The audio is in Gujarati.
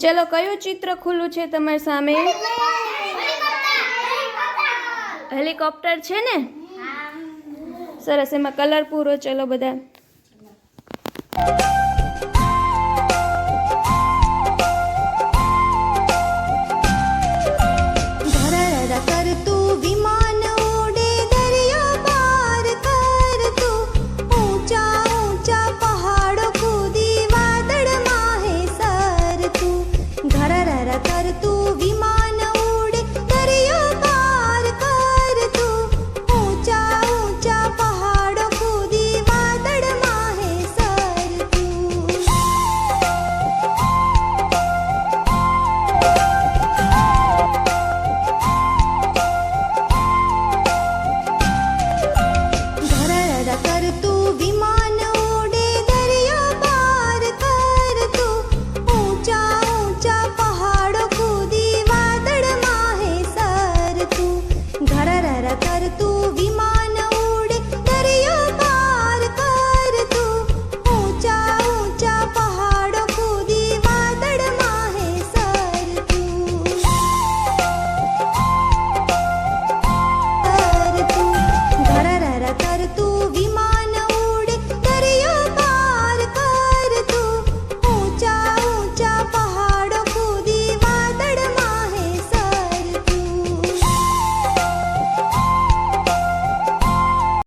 ચલો કયું ચિત્ર ખુલ્લું છે તમારી સામે? હેલિકોપ્ટર. છે ને? સરસ એમાં કલર પૂરો. ચલો બધા para tú